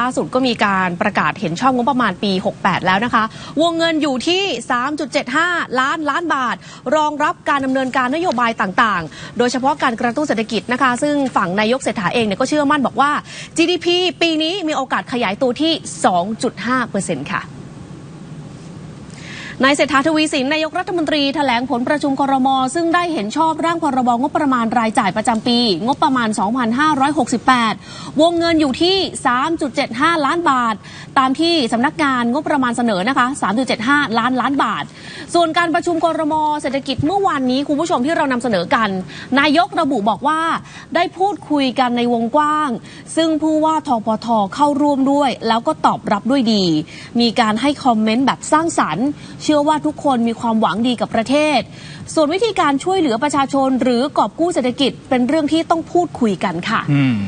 ล่าสุดก็มีการประกาศเห็นชอบงบประมาณปี 68 แล้วนะคะ วงเงินอยู่ที่ 3.75 ล้านล้านบาท รองรับการดำเนินการนโยบายต่างๆ โดยเฉพาะการกระตุ้นเศรษฐกิจนะคะ ซึ่งฝั่งนายกเศรษฐาเองเนี่ยก็เชื่อมั่นบอกว่า GDP ปีนี้มีโอกาสขยายตัวที่ 2.5%ค่ะ นายเศรษฐาทวีสินนายกรัฐมนตรีแถลงผลประชุมครม ซึ่งได้เห็นชอบร่างพรบงบประมาณรายจ่ายประจำปี งบประมาณ 2568 วงเงินอยู่ที่ 3.75 ล้านบาท ตามที่สำนักงานงบประมาณเสนอนะคะ 3.75 ล้านล้านบาท ส่วนการประชุมครมเศรษฐกิจเมื่อวานนี้คุณผู้ชมที่เรานำเสนอกัน นายกระบุบอกว่า ได้พูดคุยกันในวงกว้าง ซึ่งผู้ว่าทปทเข้าร่วมด้วย แล้วก็ตอบรับด้วยดี มีการให้คอมเมนต์แบบสร้างสรรค์ชื่อว่าทุกคนมีความหวังดีกับประเทศ ส่วนวิธีการช่วยเหลือประชาชนหรือกอบกู้เศรษฐกิจเป็นเรื่องที่ต้องพูดคุยกันค่ะ อืม